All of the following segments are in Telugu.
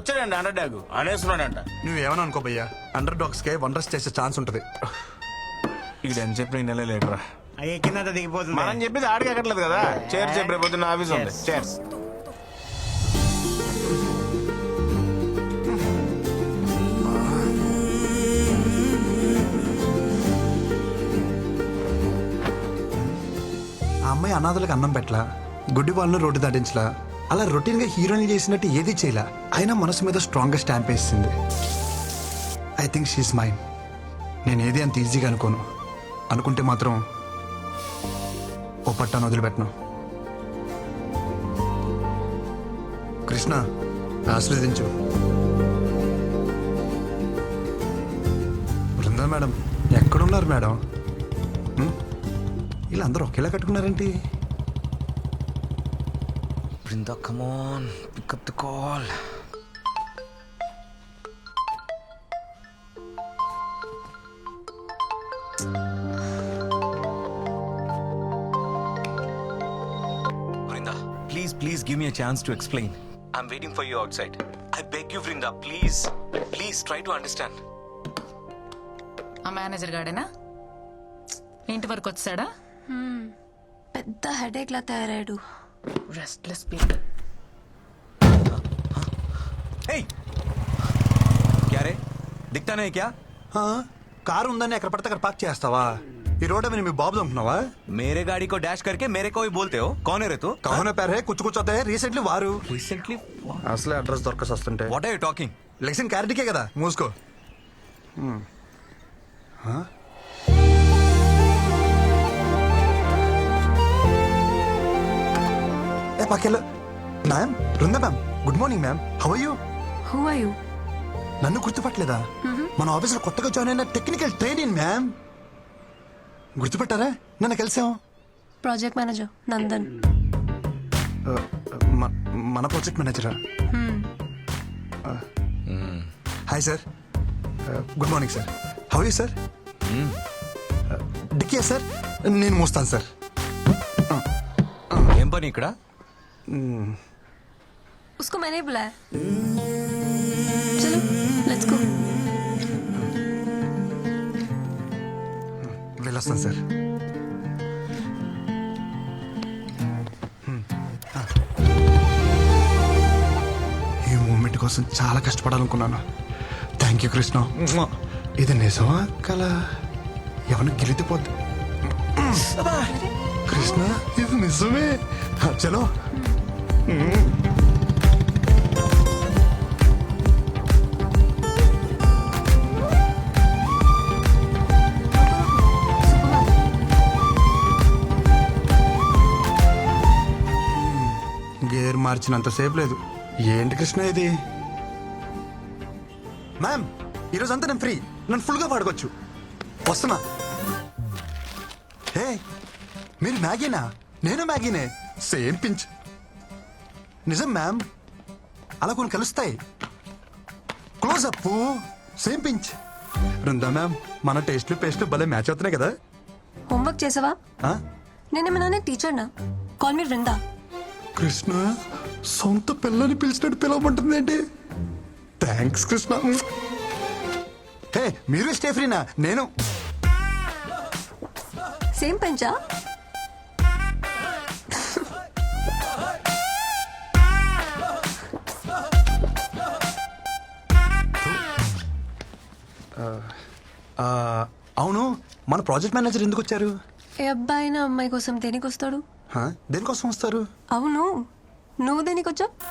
వచ్చాడండి అండర్ డాగ్. అనేస్తున్నాడంట నువ్వేమని అనుకో భయ్యా అండర్ డాగ్స్ కే వండర్స్ చేసే ఛాన్స్ ఉంటది. ఇక్కడ ఎంత చెప్పిన నెల లేటరా. అవి ఎక్కిందంత దిగిపోతుంది. మనం చెప్పేది ఆడికి ఎక్కట్లేదు కదా. చేర్ చెప్పి పొద్దున్న ఆఫీస్ ఉంది. చేర్స్ ఆ అమ్మాయి అనాథలకు అన్నం పెట్టలా గుడ్డి వాళ్ళను రోడ్డు దాటించలా అలా రొటీన్గా హీరోయిన్ చేసినట్టు ఏది చేయలే. అయినా మనసు మీద స్ట్రాంగ్గా స్టాంప్ వేసింది. ఐ థింక్ షీస్ మైన్ నేను ఏది అంత ఈజీగా అనుకోను. అనుకుంటే మాత్రం ఓ పట్టాను వదిలిపెట్టను. కృష్ణ ఆశీర్వదించు. బృందా మేడం ఎక్కడున్నారు మేడం? వీళ్ళందరూ ఒకేలా కట్టుకున్నారేంటి? Brinda come on pick up the call Vrinda, please, please give me a chance to explain. I'm waiting for you outside. I beg you, Vrinda, please, please try to understand. ఆ మేనేజర్ గాడేనా ఇంటి వరకు వచ్చాడా పెద్ద హెడేక్ లా తయారాడు రెస్ట్లెస్ పీపుల్ Hey! क्या रे दिखता नहीं क्या ఆ, కారు ఉందని ఎక్కడ పడితే అక్కడ పార్క్ చేస్తావా ఈ రోడ్ మీద మీ బాబు అనుకున్నావా मेरे गाड़ी को डैश करके मेरे को ही बोलते हो कौन है रे तू కహన పేరే కుచ్చు కూర్చోతే రీసెంట్లీ వారు रिसेंटली అసలే అడ్రస్ దొరకసి వస్తుంటే व्हाट आर यू टॉकिंग లెక్సిన్ క్యారెట్కే కదా మూసుకో పక్కెళ్ళు ma'am Brinda ma'am good morning ma'am. How you who are you నన్ను గుర్తుపట్టలేదా? మన ఆఫీస్లో కొత్తగా జాయిన్ అయిన టెక్నికల్ ట్రైనింగ్ మ్యామ్. గుర్తుపట్టారా? నన్ను కలిసాం. Project manager Nandan. మ- మన project మేనేజరా hi sir good morning sir how you sir డిక్కే sir నేను మోస్తాను సార్ ఏం పని ఇక్కడ? उसको मैंने ही बुलाया चलो लेट्स गो వెళ్ళొస్తాను సార్ ఈ మూమెంట్ కోసం చాలా కష్టపడాలనుకున్నాను థ్యాంక్ యూ కృష్ణ ఇది నిజమా కల ఎవరిని గెలితిపోద్ది కృష్ణ ఇది నిజమే హ, చలో గేర్ మార్చినంత సేపు లేదు. ఏంటి కృష్ణ ఇది? మ్యామ్ ఈరోజు అంతా నేను ఫ్రీ. నన్ను ఫుల్గా పాడుకోవచ్చు వస్తున్నా. హే మీరు మ్యాగీనా? నేను మ్యాగీనే? Same pinch. నిజం మ్యామ్ అలా కొన్ని కలుస్తాయి. క్లోజ్ అప్ సేమ్ పించ్ రుందా మ్యామ్ మన టేస్ట్లు పేస్ట్లు భలే మ్యాచ్ అవుతున్నాయి కదా. హోంవర్క్ చేసావా? నేను మీ నాన్న టీచర్ నా. కాల్ మీ వృందా కృష్ణ సొంత పిల్లని పిలిచినట్టు పిలవమంటుంది ఏంటి? థ్యాంక్స్ కృష్ణ. హే మీరు స్టే ఫ్రీనా నేను సేమ్ పెంచా అవును మన ప్రాజెక్ట్ మేనేజర్ ఎందుకు వచ్చారు? ఏ అబ్బాయి నా అమ్మాయి కోసం దేనికి వస్తాడు? హా? దేనికోసం వస్తారు? అవును. నువ్వు దేనికి వచ్చావు?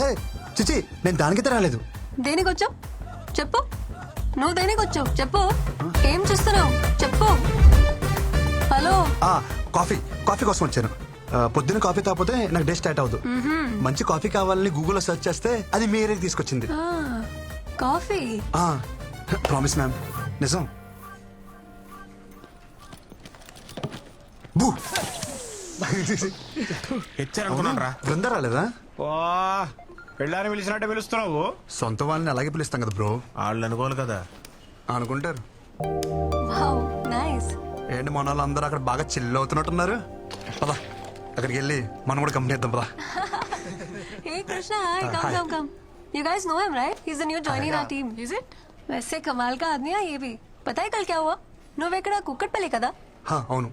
హే చిచి నేను దానికైతే రాలేదు. దేనికి వచ్చావు? చెప్పు. నువ్వు దేనికి వచ్చావు? చెప్పు. ఏం చేస్తున్నావు? చెప్పు. హలో. ఆ కాఫీ కాఫీ కోసం వచ్చాను. ఆ, పొద్దున్న కాఫీ తాగిపోతే నాకు డే స్టార్ట్ అవ్వదు మంచి కాఫీ కావాలని గూగుల్లో సెర్చ్ చేస్తే అది మీ ఏరియాకి తీసుకొచ్చింది. ఆ, కాఫీ. ప్రామిస్ మ్యామ్ నిజం. బూ. హెచ్చారనుకున్నాను రా. బృంద రాలేదా? పెళ్ళాన్ని పిలిచినట్టే పిలుస్తున్నావు. సొంత వాళ్ళని అలాగే పిలుస్తాం కదా బ్రో. వాళ్ళు అనుకోవాలి కదా. అనుకుంటారు. ఏంటి మన వాళ్ళు అందరూ అక్కడ బాగా చిల్ అవుతున్నట్టున్నారు? పదా అక్కడికి వెళ్ళి మనం కూడా కంపెనీ ఇద్దాం పదా. Hey Krishna, hi, come, come, come. You guys know him, right? He's the new joining our team. Is it? वैसे कमाल का आदमी है ये भी पता है कल क्या हुआ నువ్వెక్కడ కుక్కట్పల్లి కదా హా, అవును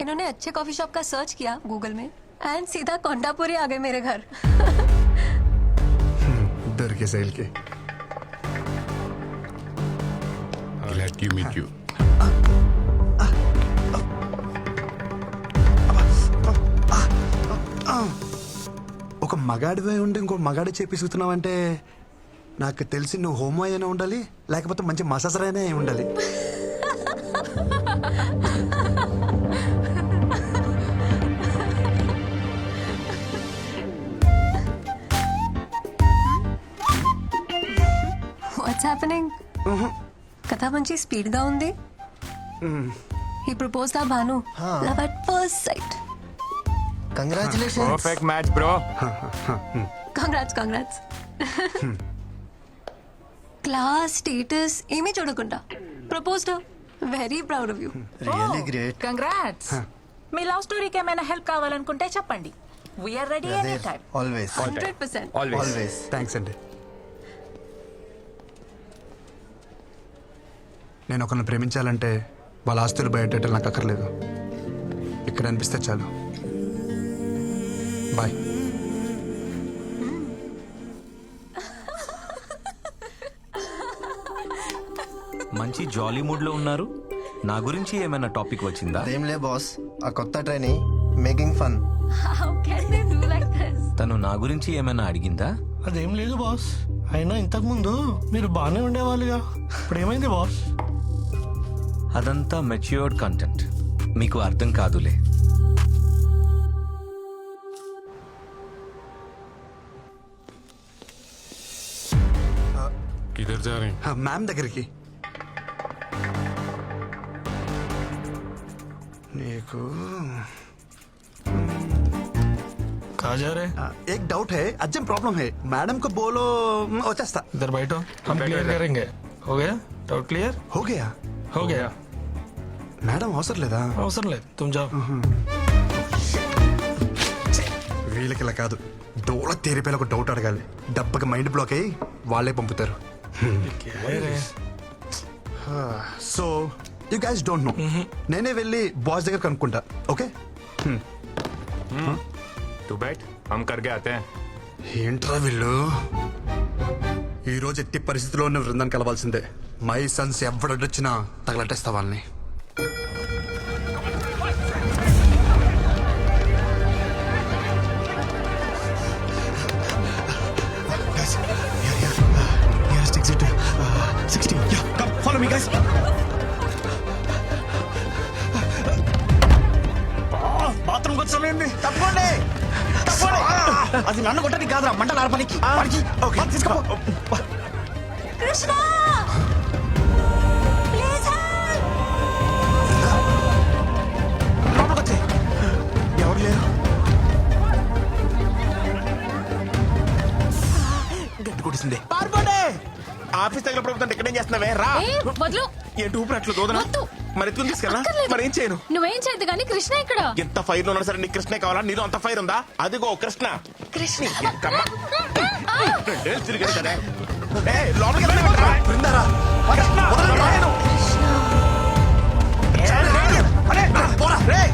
इन्होंने अच्छे कॉफी शॉप का सर्च किया गूगल में एंड सीधा कोंडापुरी आ गए मेरे घर దొరికే శైల్కి Glad to meet you. ఒక మగాడివే ఉండి ఇంకో మగాడి చేపిస్తున్నావంటే నాకు తెలిసి నువ్వు హోమో అయినా ఉండాలి లేకపోతే మంచి మసాసర్ అయినా అయి ఉండాలి. వాట్స్ హ్యాపెనింగ్ కథ మంచి స్పీడ్గా ఉంది ఈ propose the Bhanu love at first sight congratulation perfect match bro congrats congrats class status ఏమీ చూడకుండా. Proposed very proud of you really great congrats me love స్టోరీకి ఏమైనా హెల్ప్ కావాలనుకుంటే చెప్పండి. We're ready any time always hundred percent always thanks అండి నేను ఒకరిని ప్రేమించాలంటే వాళ్ళ ఆస్తులు బయటెట్టాలి నాకు అక్కర్లేదు. ఇక్కడ అనిపిస్తే చాలు. బాయ్ మంచి జాలీ మూడ్లో ఉన్నారు. నా గురించి ఏమైనా టాపిక్ వచ్చిందా? అదేంలే బాస్. ఆ కొత్త training making fun. How can they do like this తను నా గురించి ఏమైనా అడిగిందా? అదేం లేదు బాస్. అయినా ఇంతకు ముందు మీరు బాగానే ఉండేవాళ్ళుగా. ఇప్పుడు ఏమైంది బాస్? అదంతా మెచ్యూర్డ్ కంటెంట్ మీకు అర్థం కాదులే. किधर जा रहे हैं మ్యామ్ దగ్గరికి నీకు कहा जा रहे ఆ, एक डाउट है अर्जेंट प्रॉब्लम है मैडम को बोलो मैं వచ్చేస్తా इधर बैठो हम क्लियर करेंगे हो गया डाउट क्लियर हो गया हो गया మేడం అవసరం లేదా అవసరం లేదు तुम जाओ వీళ్ళకి ఇలా కాదు డోల తేరిపోయిన ఒక డౌట్ అడగాలి దెబ్బకి మైండ్ బ్లాక్ అయ్యి వాళ్ళే పంపుతారు क्या है रे so you guys don't know నేనే వెళ్ళి బాస్ దగ్గర కనుక్కుంటా ఓకే तू बैठ हम करके आते हैं ఏంట్రా వీళ్ళు ఈ రోజు ఎట్టి పరిస్థితిలో ఉన్న బృందాన్ని కలవాల్సిందే మై సన్స్ ఎవడొచ్చినా తగలటేస్తా వాళ్ళని బాత్రూమ్ వచ్చలేండి తప్పండి అది నన్ను కొట్టడానికి కాదురా మంటలు ఆర్పనికి తీసుకో కృష్ణ! ఆఫీస్ దగ్గర ప్రభుత్వం ఇక్కడ ఏం చేస్తున్నావే? రా. వదులు. ఏంటి ఊపిరి దూదన? వద్దు. మరి ఎత్తుకుని తీసుకెళ్ళా అక్కర్లేదు. మరి ఏం చేయను? నువ్వేం చేయదు కానీ కృష్ణ ఇక్కడ. ఎంత ఫైర్ ఉన్నా సరే నీకు కృష్ణ కావాలా? నీలో అంత ఫైర్ ఉందా? అదిగో కృష్ణ. కృష్ణ. ఎంతమ్మా? రెండేళ్ళు తిరిగాడు కదా ఏయ్, లోపలికి వెళ్ళమంటారా? కృష్ణ, రాయను. అరే, పోరా, రేయ్.